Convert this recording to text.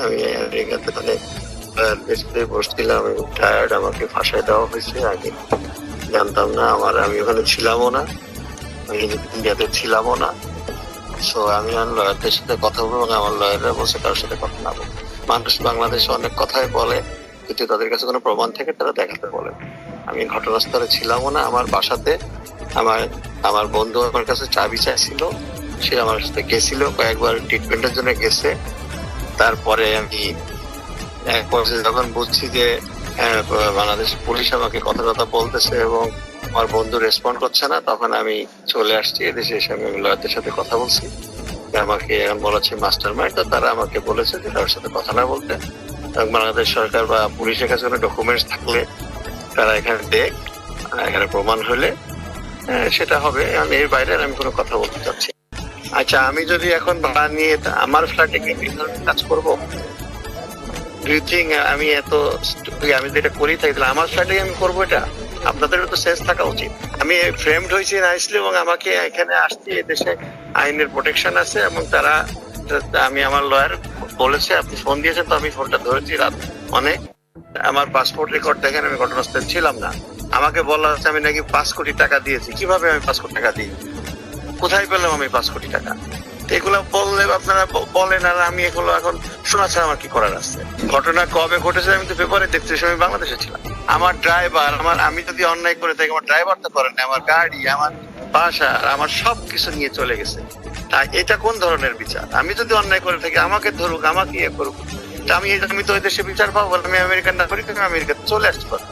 আমি আমেরিকাতে মানে দেশে বসছিলাম এবং টায়ার্ড আমাকে ফাঁসায় দেওয়া হয়েছে। আগে জানতাম না আমার, আমি ওখানে ছিলামও না। আমি ইন্ডিয়াতে ছিলামও না। সো আমি আমার লয়ারদের সাথে কথা বলব এবং আমার লয়াররা বসে কারোর সাথে কথা না বলব মানুষ বাংলাদেশে অনেক কথাই বলে, কিন্তু তাদের কাছে কোনো প্রমাণ থেকে তারা দেখাতে বলে। আমি ঘটনাস্থলে ছিলামও না, আমার বাসাতে আমার আমার বন্ধু আমার কাছে চাবি চাইছিল, সে আমার সাথে গেছিল, কয়েকবার ট্রিটমেন্টের জন্য গেছে। তারপরে আমি যখন বুঝছি যে আহ, বাংলাদেশ পুলিশ আমাকে কথা কথা বলতেছে এবং আমার বন্ধু রেসপন্ড করছে না তখন আমি চলে আসছি এদেশে এসে আমি লয়ারদের সাথে কথা বলছি। আমাকে এখন বলা হচ্ছে মাস্টার মাইন্ড তারা আমাকে বলেছে যে তার সাথে কথা না বলতে। বাংলাদেশ সরকার বা পুলিশের কাছে কোনো ডকুমেন্টস থাকলে তারা এখানে দেখ এখানে প্রমাণ হলে আহ, সেটা হবে। আমি এর বাইরে আমি কোনো কথা বলতে চাচ্ছি। আচ্ছা আমি যদি এখন ভাড়া নিয়ে আমার ফ্ল্যাটে কাজ করব? ইউ আমি এত আমি যেটা করি থাকি তাহলে আমার ফ্ল্যাটে আমি করব এটা? আপনাদেরও তো সেন্স থাকা উচিত। আমি ফ্রেমড হয়েছি নাইসলি এবং আমাকে এখানে আসছি দেশে আইনের প্রোটেকশন আছে এবং তারা আমি আমার লয়ার বলেছে, আপনি ফোন দিয়েছেন, তো আমি ফোনটা ধরেছি রাত অনেক। আমার পাসপোর্ট রেকর্ড দেখেন, আমি ঘটনাস্থলে ছিলাম না। আমাকে বলা হচ্ছে, আমি নাকি পাঁচ কোটি টাকা দিয়েছি। কীভাবে আমি পাঁচ কোটি টাকা দিই? কোথায় পেলাম আমি পাঁচ কোটি টাকা? এগুলো বললে আপনারা বলেন আর আমি এগুলো এখন শোনা ছাড়া আমার কি করার আছে? ঘটনা কবে ঘটেছে আমি তো পেপারে দেখতে সময় বাংলাদেশে ছিলাম। আমার ড্রাইভার আমার, আমি যদি অন্যায় করে থাকি, আমার ড্রাইভার তো করেন আমার গাড়ি, আমার বাসা আমার সব কিছু নিয়ে চলে গেছে। তাই এটা কোন ধরনের বিচার? আমি যদি অন্যায় করে থাকি, আমাকে ধরুক, আমাকে ইয়ে করুক। তা আমি আমি তো ওই দেশে বিচার পাবো, আমি আমেরিকান নাগরিক, আমি আমেরিকাতে চলে আসতে পারব